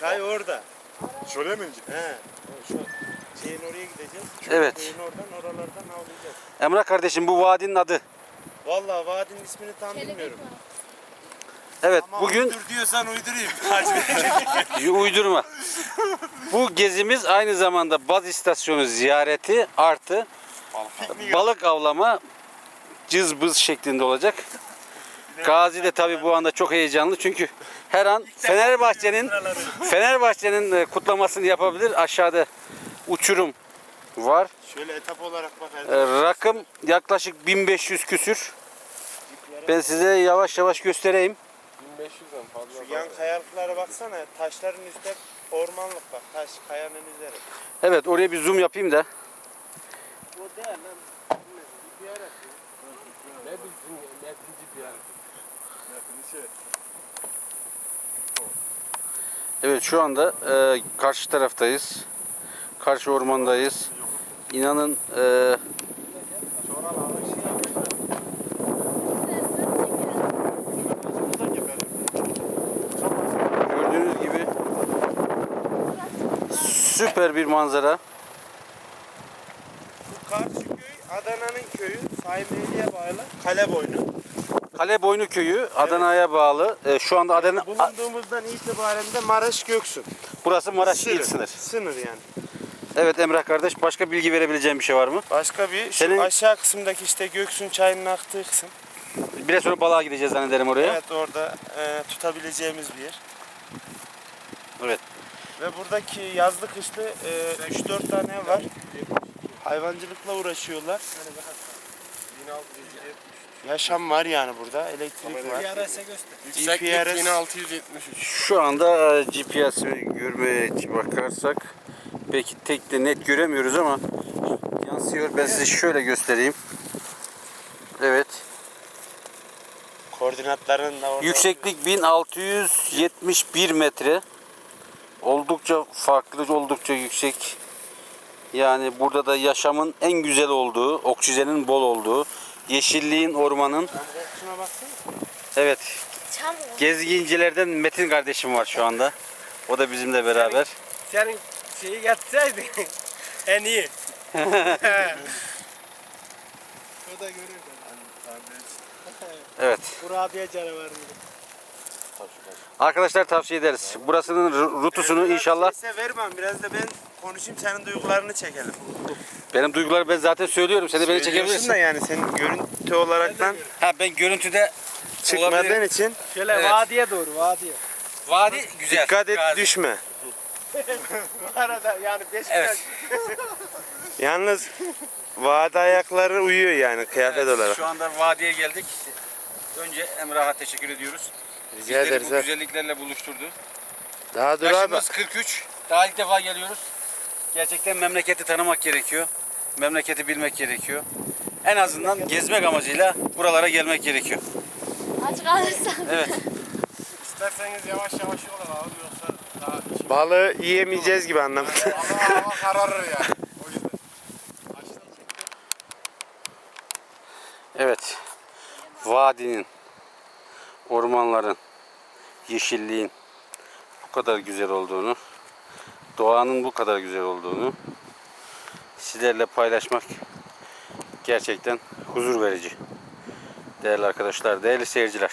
Çay orada. Şuraya mı inecek? He. Şu şeyin oraya gideceğiz. Evet. Şeyin oradan oralardan avlayacağız. Emrah kardeşim bu vadinin adı. Vallahi vadinin ismini tam bilmiyorum. Evet Ama bugün uydur diyorsan uydurayım. uydurma. Bu gezimiz aynı zamanda baz istasyonu ziyareti artı balık avlama cızbız şeklinde olacak. Gazi de tabii bu anda çok heyecanlı çünkü her an Fenerbahçe'nin Fenerbahçe'nin e, kutlamasını yapabilir. Aşağıda uçurum var. Şöyle etap olarak bak. E, Rakım yaklaşık 1500 küsür. Ben size yavaş yavaş göstereyim. 1500'den fazla. Şu yan kayalıklara baksana. Taşların üstte ormanlık bak. Taş kayanın üzeri. Evet oraya bir zoom yapayım da. O değil lan. Ne bilsin metinci bir yer. Evet şu anda e, karşı taraftayız. Karşı ormandayız. İnanın e, gördüğünüz gibi süper bir manzara. Bu karşı köy Adana'nın köyü. Saymeli'ye bağlı. Kale boynu. Kale Boynu Köyü Adana'ya bağlı. E, şu anda Adana Bulunduğumuzdan itibaren de Maraş Göksu. burası Maraş il sınır. Sınır yani. Evet Emrah kardeş başka bilgi verebileceğim bir şey var mı? Başka bir şu Senin- aşağı kısımdaki işte Göksun çayının aktığı kısım. Biraz sonra balığa gideceğiz zannederim oraya. Evet orada e, tutabileceğimiz bir yer. Evet. Ve buradaki yazlı kışlı e, 3-4 tane ev var. Hayvancılıkla uğraşıyorlar. 1670. Yaşam var yani burada. Elektrik var. PRS'e göster. Yükseklik Yükseklik 1673. Şu anda e, GPS görmeye bakarsak belki tek de net göremiyoruz ama yansıyor. Ben size şöyle göstereyim. Evet. Koordinatların da orada. Yükseklik 1671 metre. Oldukça farklı, oldukça yüksek. Yani burada da yaşamın en güzel olduğu, oksijenin bol olduğu, yeşilliğin, ormanın. Evet. Gezgincilerden Metin kardeşim var şu anda. O da bizimle beraber. Senin şeyi getirseydin en iyi. o da görüyor. Evet. Kurabiye canavarı. Arkadaşlar tavsiye ederiz. Burasının ru- rutusunu inşallah Neyse vermem. Biraz da ben konuşayım senin duygularını çekelim. benim duyguları ben zaten söylüyorum. Sen de beni çekebilirsin. da yani senin görüntü olaraktan Ha ben görüntüde çıkmadığın için Şöyle Evet. vadiye doğru vadiye. Vadi güzel. dikkat et Gazi. düşme. Bu arada yani Beşiktaş. Evet. Yalnız vade ayakları uyuyor yani kıyafet Evet, olarak. Şu anda vadiye geldik. Önce Emrah'a teşekkür ediyoruz. Rica Bizleri ederiz. bu güzelliklerle buluşturdu. Daha dur abi. Yaşımız 43. Daha ilk defa geliyoruz. Gerçekten memleketi tanımak gerekiyor. Memleketi bilmek gerekiyor. En azından gezmek amacıyla buralara gelmek gerekiyor. Aç kalırsan. Evet. İsterseniz yavaş yavaş yol alalım yoksa daha işim. Balığı yiyemeyeceğiz gibi anlamadım. Hava, hava kararır yani. O yüzden. Evet. Vadinin, ormanların, yeşilliğin bu kadar güzel olduğunu, doğanın bu kadar güzel olduğunu sizlerle paylaşmak gerçekten huzur verici. Değerli arkadaşlar, değerli seyirciler.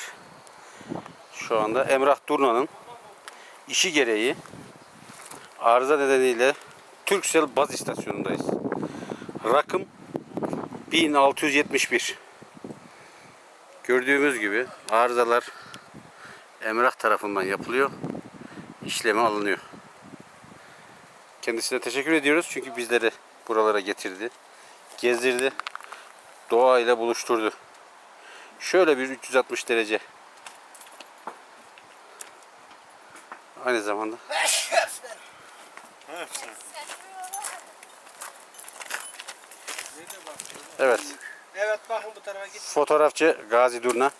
Şu anda Emrah Durna'nın işi gereği arıza nedeniyle Türksel baz istasyonundayız. Rakım 1671. Gördüğümüz gibi arızalar Emrah tarafından yapılıyor. işleme alınıyor. Kendisine teşekkür ediyoruz çünkü bizleri buralara getirdi. Gezdirdi. Doğayla buluşturdu. Şöyle bir 360 derece. Aynı zamanda. Evet. Evet bakın bu tarafa git. Fotoğrafçı Gazi Durna.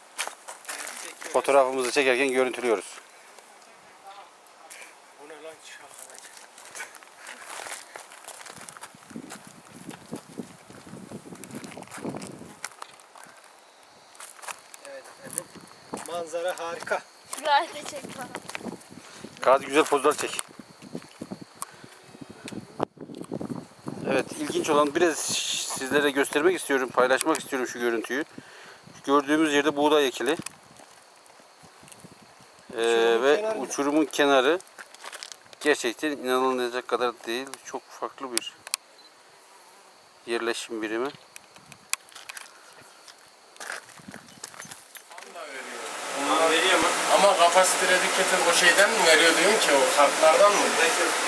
Fotoğrafımızı çekerken görüntülüyoruz. Evet efendim. Manzara harika. Da çek bana. Gazi güzel pozlar çek. Evet ilginç olan biraz sizlere göstermek istiyorum, paylaşmak istiyorum şu görüntüyü. Gördüğümüz yerde buğday ekili. Ee, ve kenarı. uçurumun kenarı gerçekten inanılmayacak kadar değil. Çok farklı bir yerleşim birimi. Onlara veriyor mu? Ama kapasite redükatör o şeyden mi veriyor diyorum ki o kartlardan mı?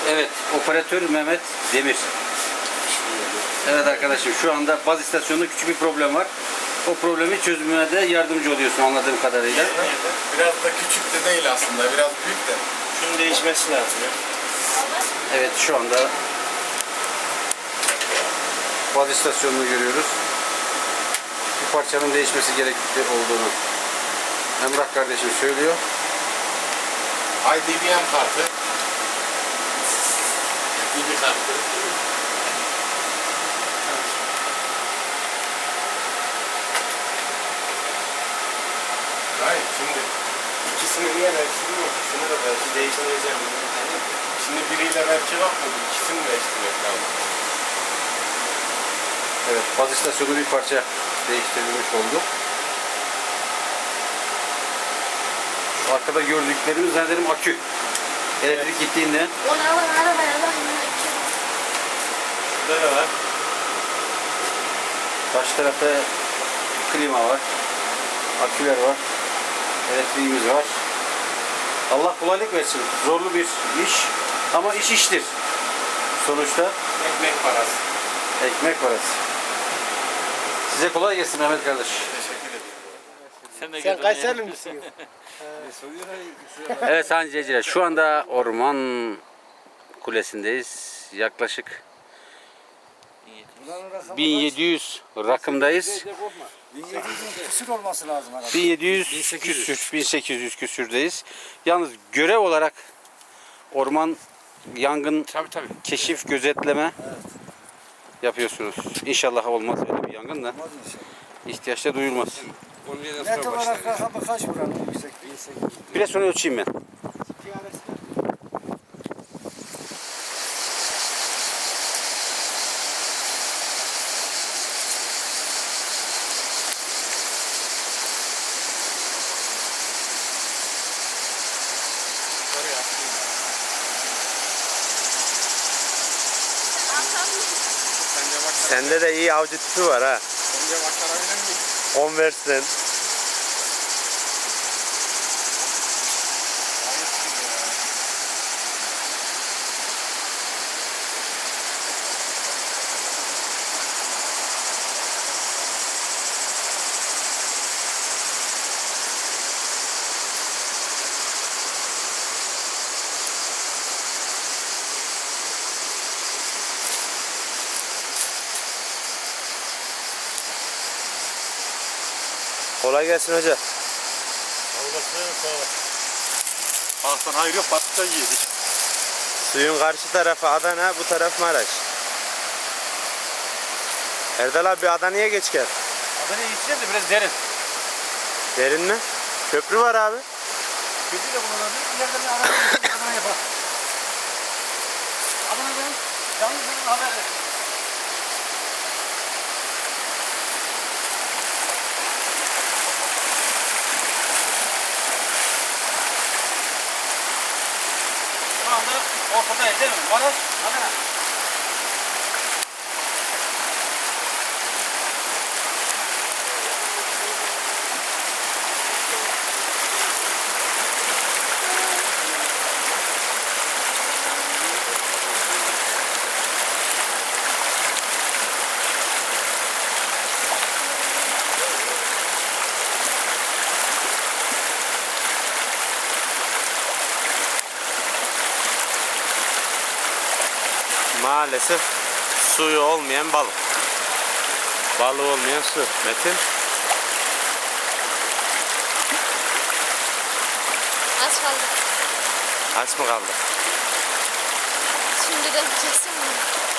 Evet, operatör Mehmet Demir. Evet arkadaşım şu anda baz istasyonunda küçük bir problem var. O problemi çözümüne de yardımcı oluyorsun anladığım kadarıyla. Biraz da küçük de değil aslında biraz büyük de. Şunun değişmesi lazım. Evet şu anda baz istasyonunu görüyoruz. Bir parçanın değişmesi gerekli olduğunu Emrah kardeşim söylüyor. IDBM kartı. DB kartı. Hayır şimdi ikisini niye değiştirdim ikisini de belki değiştireceğim. Şimdi biriyle belki bakmadı ikisini değiştirmek lazım. Evet baz istasyonu bir parça değiştirilmiş oldu. Şu arkada gördüklerimiz zannederim akü. Elektrik gittiğinde Onu alın arabaya bak. Burada da var. Karşı tarafta klima var. Aküler var. Elektriğimiz var. Allah kolaylık versin. Zorlu bir iş ama iş iştir. Sonuçta Ekmek parası. ekmek parası. Size kolay gelsin Mehmet kardeş. Teşekkür ederim. Sen Kayseri misin? Evet sayın izleyiciler şu anda Orman Kulesi'ndeyiz. Yaklaşık 1700 rakımdayız. 1700 küsür olması lazım herhalde. 1700 küsür, 1800 küsürdeyiz. Yalnız görev olarak orman yangın Tabii tabii. keşif gözetleme yapıyorsunuz. İnşallah olmaz öyle bir yangın da Olmaz inşallah. ihtiyaçta duyulmaz. Net olarak rakamı kaç buranın yüksekliği? Biraz sonra ölçeyim ben. Sende de iyi avcı tipi var ha. Sence başarabilir miyim? 10 versin. Kolay gelsin hoca. Balıktan hayır yok patlıcan yedik. Suyun karşı tarafı Adana, bu taraf Maraş. Erdal abi Adana'ya geç gel. Adana'ya gideceğiz de biraz derin. Derin mi? Köprü var abi. Kötü de bulunabilir. İleride bir Adana'ya Adana yapalım. Adana'dan canlı haber ver. Şu anda ortadayız değil mi? Maraş, Adana. Maalesef suyu olmayan balık. Balığı olmayan su. Metin. Az kaldı. Aç mı kaldı? Şimdi de kesin mi?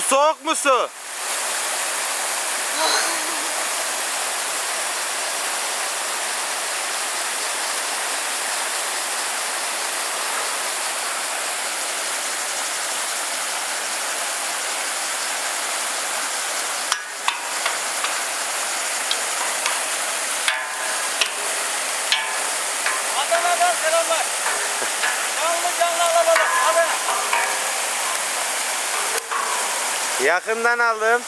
Su soğuk mu su? Adana'dan selamlar. Canlı canlı alalım. Adana. Yakından aldım.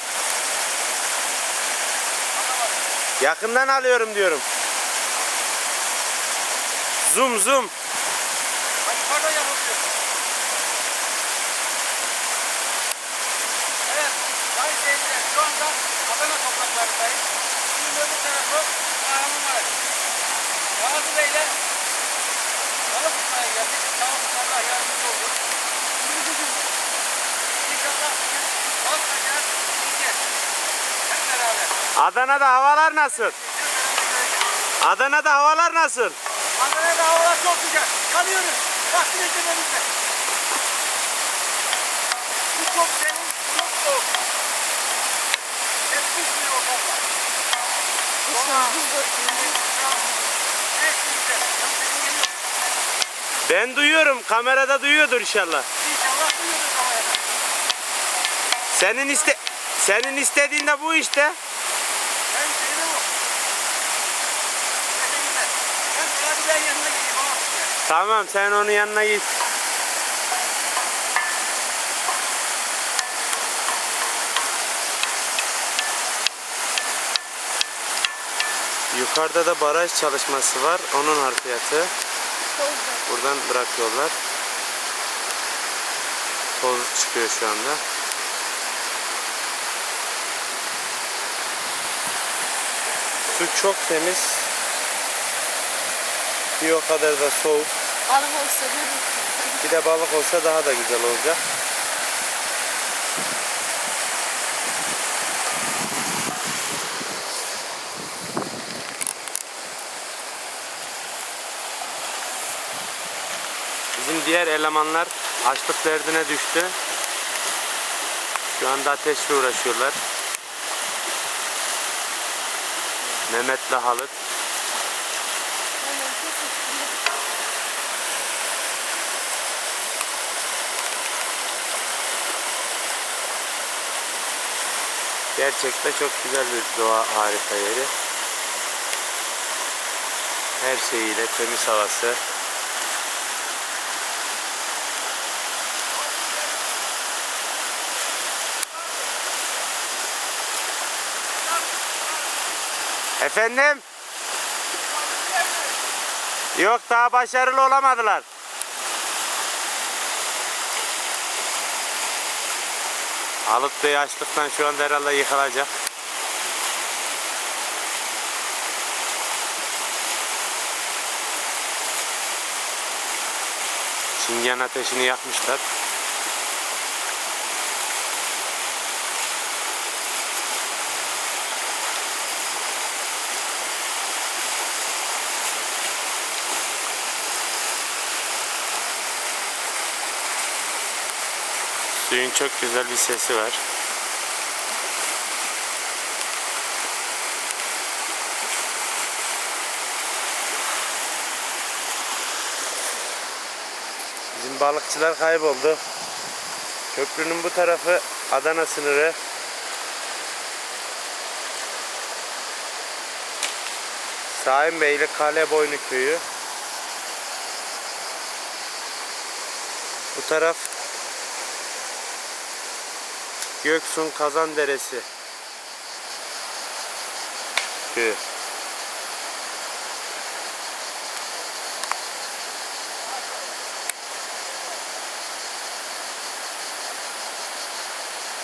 Yakından alıyorum diyorum. Zoom zoom. Hadi yukarıdan yapabiliyorsun. Evet. Sayın seyirciler şu anda Adana topraklarındayız. Şimdi öbür tarafı Kahramanmaraş. Gazi Bey'le balık tutmaya geldik. Sağ olsun Allah yardımcı oldu. İnşallah bugün balık tutacağız. Yiyeceğiz. Hep beraber. Adana'da havalar nasıl? Adana'da havalar nasıl? Ankara'da havalar çok güzel. Kalıyoruz. Bak güneşlememizde. Bu çok serin, çok soğuk. Hep pis bir ortam var. Senin. Ben duyuyorum. Kamerada duyuyordur inşallah. İnşallah duyuyoruz havaya. da. Senin iste senin istediğin de bu işte. Ben şeyde bu. Teşekkürler. Ben Gazi Bey'in yanına gideyim ama. Tamam sen onun yanına git. Yukarıda da baraj çalışması var. Onun harfiyatı. Buradan bırakıyorlar. Toz çıkıyor şu anda. Su çok temiz. Bir o kadar da soğuk. Balık olsa görürüm. Bir de balık olsa daha da güzel olacak. Bizim diğer elemanlar açlık derdine düştü. Şu anda ateşle uğraşıyorlar. Mehmet'le Halit. Gerçekten çok güzel bir doğa harika yeri. Her şeyiyle temiz havası. Efendim? Yok daha başarılı olamadılar. Alıp da yaşlıktan şu anda herhalde yıkılacak. Çingen ateşini yakmışlar. Çok güzel bir sesi var. Bizim balıkçılar kayboldu. Köprünün bu tarafı Adana sınırı. Saim Beyli Kaleboynu köyü. Bu taraf Göksun Kazan Deresi. Köyü.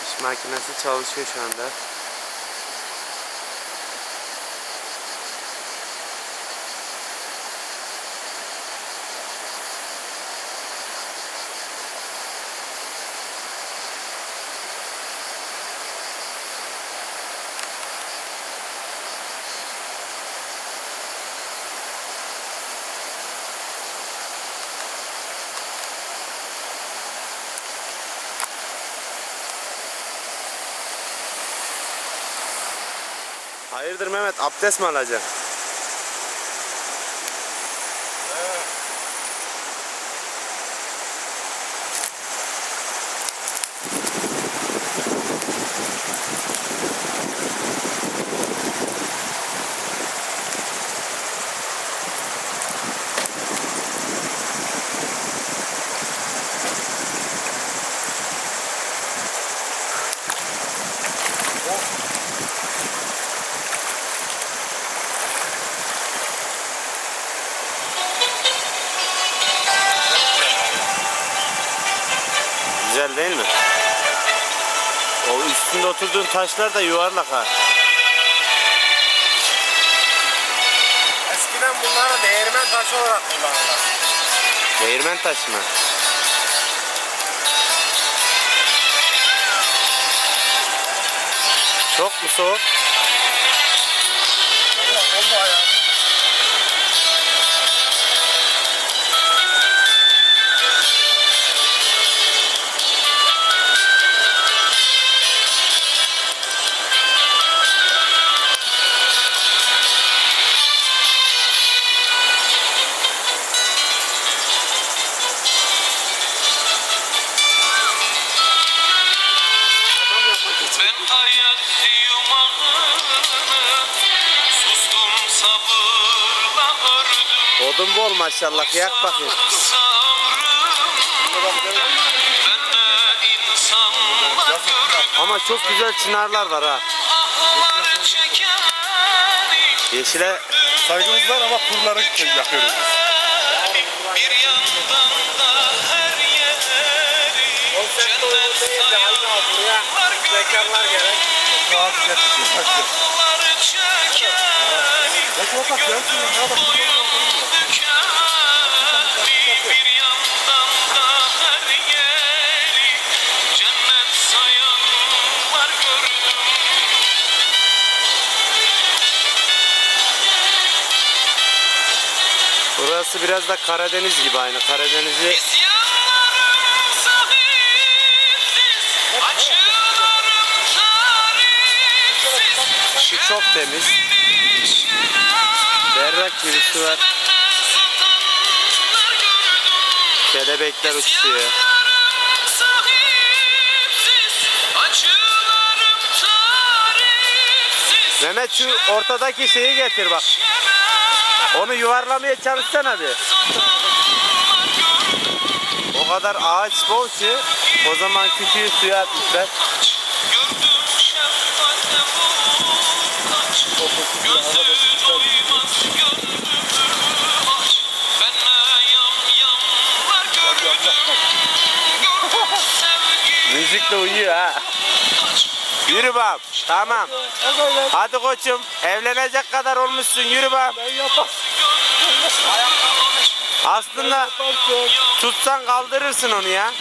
İş makinesi çalışıyor şu anda. Hayırdır Mehmet abdest mi alacaksın? Taşlar da yuvarlak ha. Eskiden bunları değirmen taşı olarak kullanırlar. Değirmen taşı mı? Çok mu soğuk? Maşallah yak bakayım. Ama çok güzel çınarlar var ha. Yeşile Saygımız var ama kurları yakıyoruz biz. Bir yandan da her yeri cennet sayanlar gördüm Rahat güzel güzel. Ahlar çekeni Bak ya. Ne bak. Burası biraz da Karadeniz gibi aynı. Karadeniz'i su çok temiz. Berrak gibi su var. Kelebekler uçuyor. Mehmet şu ortadaki şeyi getir bak. Onu yuvarlamaya çalışsana bir. O kadar ağaç bol ki o zaman kütüğü suya atmışlar. Sevgi Müzikle uyuyor ha. Yürü bab. Tamam. Hadi koçum. Evlenecek kadar olmuşsun. Yürü bab. Aslında tutsan kaldırırsın onu ya.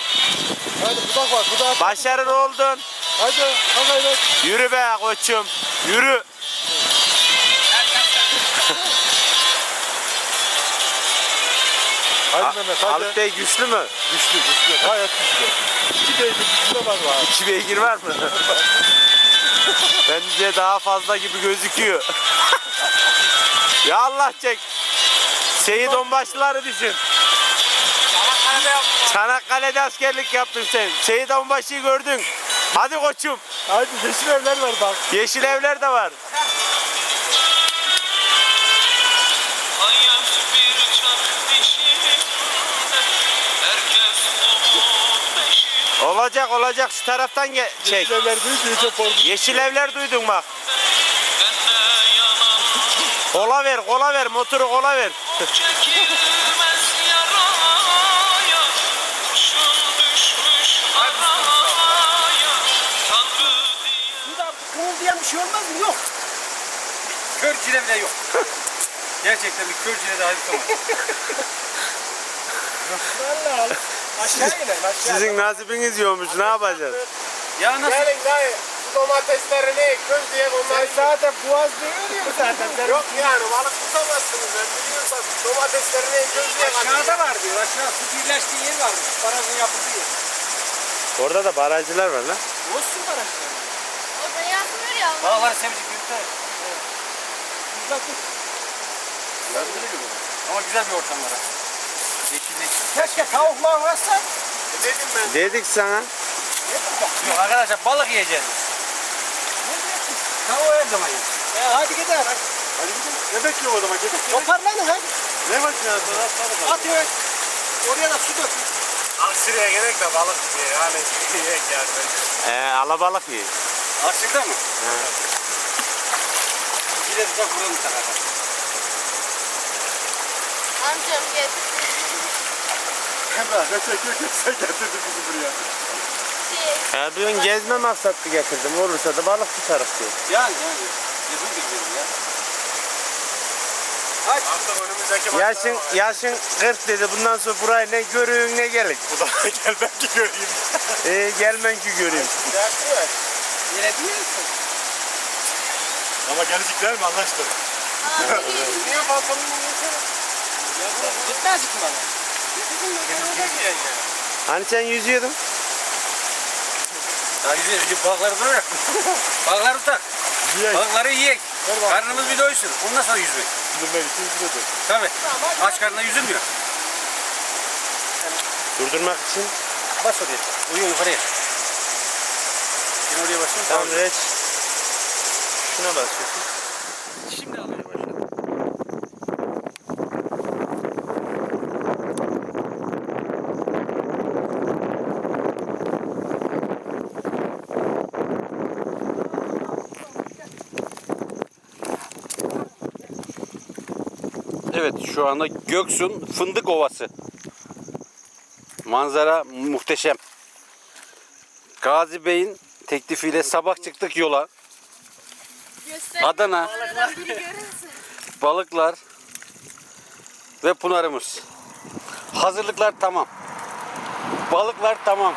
Hadi budak var. Budak. Başarılı oldun. Hadi. Hadi hadi. Yürü be koçum. Yürü. Hadi Mehmet hadi. Halit Bey güçlü mü? Güçlü güçlü. Gayet güçlü. İki güçlü var var. İki beygir var mı? Bence daha fazla gibi gözüküyor. ya Allah çek. Seyit Onbaşlıları düşün. Çanakkale'de askerlik yaptın sen. Seyit Onbaşı'yı gördün. Hadi koçum. Hadi yeşil evler var bak. Yeşil evler de var. Olacak olacak şu taraftan ge- çek. Yeşil evler iyice formu. Yeşil evler duydun bak. Kola ver kola ver motoru kola ver. Burada kımıldayan bir şey olmaz mı? Yok. Kör cile bile yok. Gerçekten bir kör cile dahi. Allah Allah. Aşağı inelim aşağı. Sizin nasibiniz yokmuş ne yapacağız? Ya nasıl? Gelin dayı. Bu domateslerini köz diye onları... zaten boğaz diyor zaten. Sen Yok yani balık tutamazsınız ben biliyorsam. Domateslerini köz diye Aşağıda var diyor. Aşağı su birleştiği yer var. Barajın yapıldığı yer. Orada da barajcılar var lan. Olsun barajı. Orada yapılır ya. Dağları sevecek büyükler. Ama güzel bir ortam var. ha. Keşke tavuklar varsa. Dedim ben. Dedik sana. Yok arkadaşlar balık yiyeceğiz. Tavuğu her zaman yiyoruz. E, hadi gidelim. Hadi gidelim. Ne bekliyor o zaman? Gidelim. Toparlanın hadi. Ne makinesi? Atladık. Atıyor. Oraya da su dök. Aksiriye gerek de balık diye. Yani yiyek yani bence. Ee, alabalık yiyin. Açıkta mı? Gideriz de buranın tarafa. Amcam getirdi. Emrah ne çekiyor sen getirdin bizi buraya. Şey, Ya bugün gezme maksatlı getirdim. Olursa da balık tutarız diyor. Yani yani. Yazın gidiyoruz ya. Artık önümüzdeki Yaşın, yaşın 40 dedi. Bundan sonra burayı ne görüyorsun ne gelin. Bu da gel ben ki göreyim. Ee, gelmen ki göreyim. Yine değil misin? Ama gelecekler mi anlaştık? abi. Niye pantolonunu Gitmez ki bana. Hani sen yüzüyordun? Daha yüzüyor. Yüzüyor. Balıkları bırak. Balıkları tak. Yiyek. Balıkları yiyek. Karnımız bir doysun. Ondan sonra yüzmek. Bilmek için izledim. Tabii. Aç karnına yüzülmüyor. Durdurmak için. Bas oraya. Uyuyor yukarıya. Yine oraya basın. Tamam reç. Şuna basıyorsun. Şu anda Göksun Fındık Ovası. Manzara muhteşem. Gazi Bey'in teklifiyle sabah çıktık yola. Göster. Adana. Görünsün. Balıklar ve pınarımız. Hazırlıklar tamam. Balıklar. Tamam